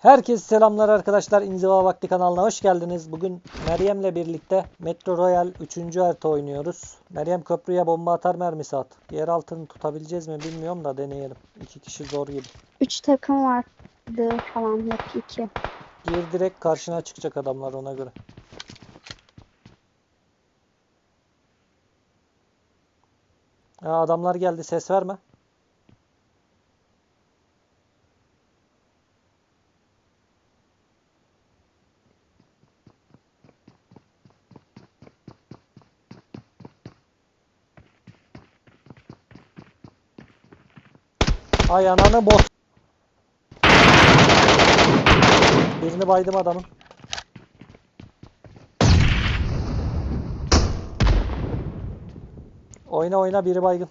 Herkese selamlar arkadaşlar. İnziva Vakti kanalına hoş geldiniz. Bugün Meryem'le birlikte Metro Royal 3. harita oynuyoruz. Meryem köprüye bomba atar mermisi at. Yer altını tutabileceğiz mi bilmiyorum da deneyelim. İki kişi zor gibi. Üç takım vardı falan yok iki. Gir direkt karşına çıkacak adamlar ona göre. Aa, adamlar geldi ses verme. Ay ananı bot. Birini baydım adamın. Oyna oyna biri baygın.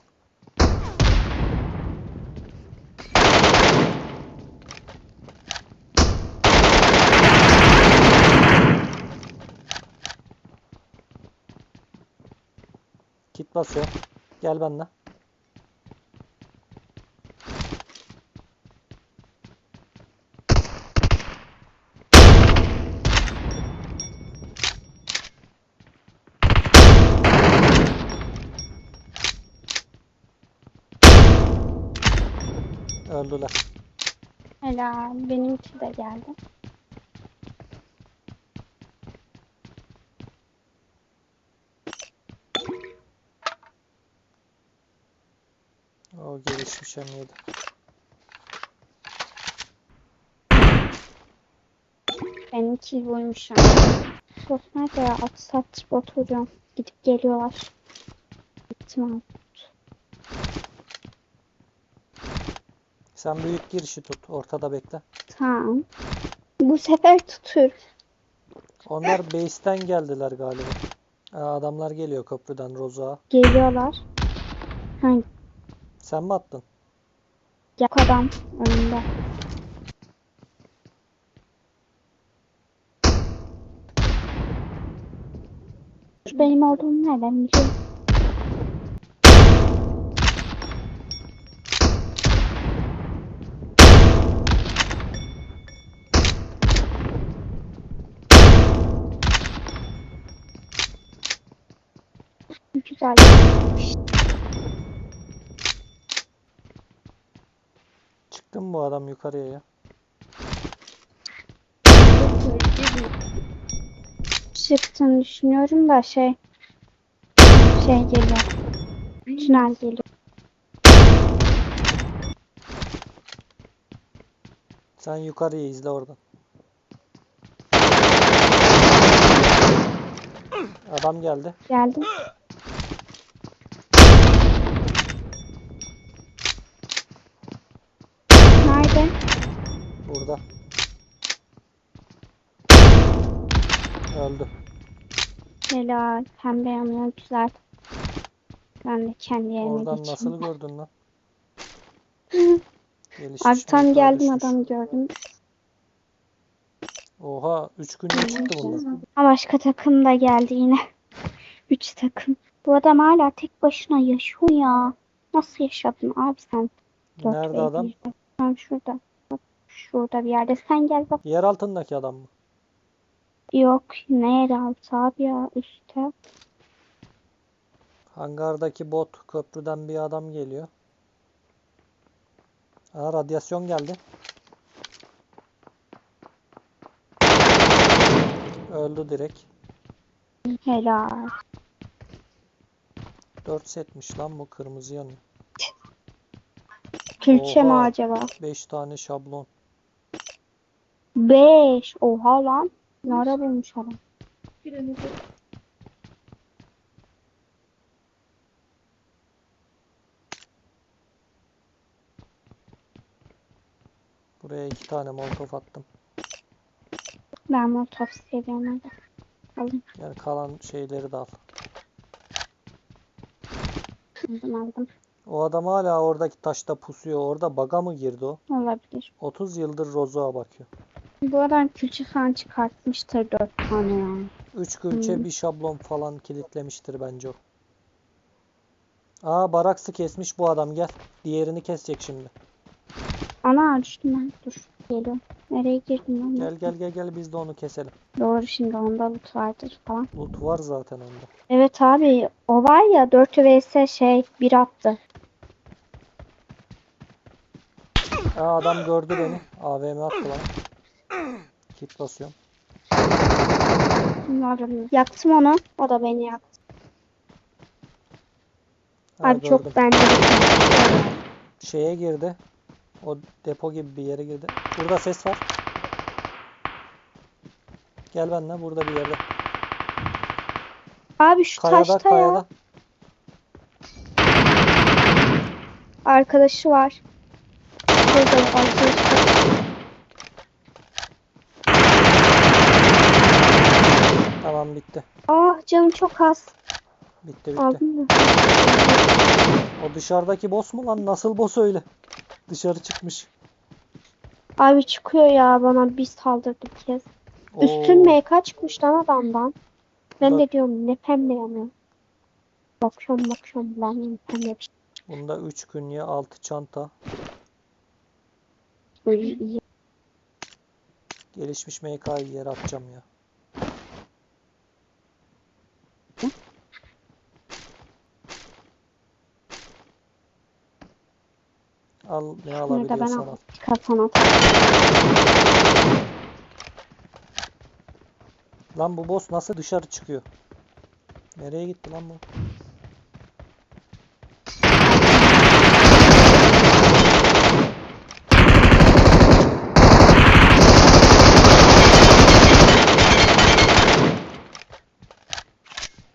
Kit basıyor. Gel benimle. Öldüler. Helal. Benimki de geldi. O gelişmiş emniyeti. Benimki buymuş yani. Bot nerede ya? At sat bot hocam. Gidip geliyorlar. Gittim abi. Sen büyük girişi tut. Ortada bekle. Tamam. Bu sefer tutur. Onlar base'ten geldiler galiba. Aa, adamlar geliyor köprüden Roza. Geliyorlar. Hangi? Sen mi attın? Yak adam önünde. Benim olduğumu nereden biliyor? Güzel. Çıktı mı bu adam yukarıya ya? Çıktığını düşünüyorum da şey şey geliyor. Tünel geliyor. Sen yukarıyı izle oradan. Adam geldi. Geldi. Nerede? Burada. Öldü. Helal. Pembe yanıyor güzel. Ben de kendi yerime Oradan geçeyim. nasıl gördün lan? Abi tam geldim adamı gördüm. Oha 3 günde çıktı bunlar. Ama başka takım da geldi yine. Üç takım. Bu adam hala tek başına yaşıyor ya. Nasıl yaşadın abi sen? Nerede adam? birde. Tam şurada. Bak, Şurada bir yerde. Sen gel bak. Yer altındaki adam mı? Yok. Ne yer altı abi ya üstte. Hangardaki bot köprüden bir adam geliyor. Aa radyasyon geldi. Öldü direkt. Helal. 4 setmiş lan bu kırmızı yanıyor. Külçe mi Oha. acaba? 5 tane şablon. Beş. Oha lan. Ne ara bulmuş adam. Buraya 2 tane molotof attım. Ben motof seviyorum hadi. Alayım. Yani kalan şeyleri de al. Aldım aldım. O adam hala oradaki taşta pusuyor. Orada baga mı girdi o? Olabilir. 30 yıldır Rozo'ya bakıyor. Bu adam külçe falan çıkartmıştır dört tane yani. 3 külçe Hmm. bir şablon falan kilitlemiştir bence o. Aa baraksı kesmiş bu adam gel. Diğerini kesecek şimdi. Ana düştüm ben. Dur. Geliyorum. Nereye girdin lan? Gel gel gel gel biz de onu keselim. Doğru şimdi onda loot vardır falan. Loot var zaten onda. Evet abi o var ya 4 vs şey bir attı. Aa, adam gördü beni. AVM attı bana. Kit basıyorum. Bunların- Yaktım onu. O da beni yaktı. Ha, abi çok bende Şeye girdi. O depo gibi bir yere girdi. Burada ses var. Gel benimle burada bir yerde. Abi şu Kayada taşta ya kayada. arkadaşı var. Burada arkadaşı. Tamam bitti. Ah canım çok az. Bitti bitti. Aldın mı? O dışarıdaki boss mu lan? Nasıl boss öyle? Dışarı çıkmış. Abi çıkıyor ya bana bir saldırdı bir kez. Üstün Oo, MK çıkmış lan adamdan. Ben Bak. de diyorum ne pembe yanıyor. Bakıyorum bakıyorum bulamıyorum pembe bir şey. Bunda 3 künye 6 çanta. İyi. Gelişmiş MK'yı yere atacağım ya. Al ne alabiliyorsan al. al. Kafana Lan bu boss nasıl dışarı çıkıyor? Nereye gitti lan bu?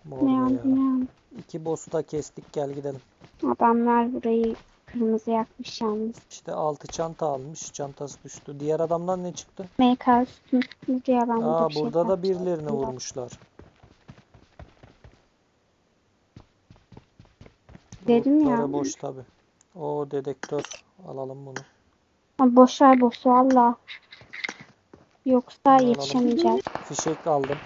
Bu Ne orada yandı ya. ne yandı. İki boss'u da kestik gel gidelim. Adamlar burayı kırmızı yakmış yalnız. İşte altı çanta almış. Çantası düştü. Diğer adamdan ne çıktı? MK üstün diye ben burada Aa bir şey burada da yapacağım. birilerini vurmuşlar. Dedim ya. Lootları boş tabi. O dedektör alalım bunu. Ama boş ver boss'u valla. Yoksa alalım. yetişemeyeceğiz. Fişek aldım.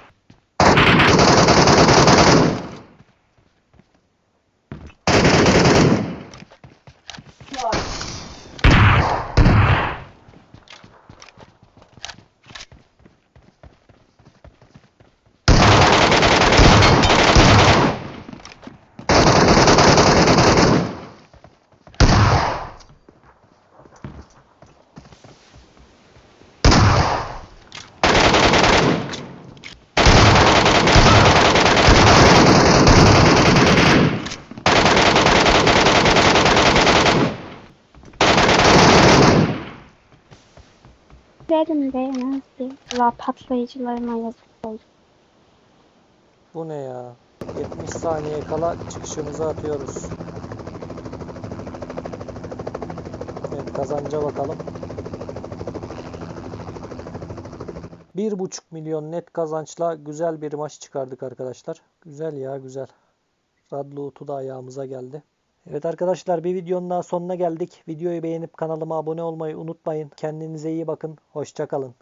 Dedim de nasıl? La patlayıcılarına yazık oldu. Bu ne ya? 70 saniye kala çıkışımızı atıyoruz. Evet kazanca bakalım. 1,5 milyon net kazançla güzel bir maç çıkardık arkadaşlar. Güzel ya güzel. Radloot'u da ayağımıza geldi. Evet arkadaşlar bir videonun daha sonuna geldik. Videoyu beğenip kanalıma abone olmayı unutmayın. Kendinize iyi bakın. Hoşçakalın.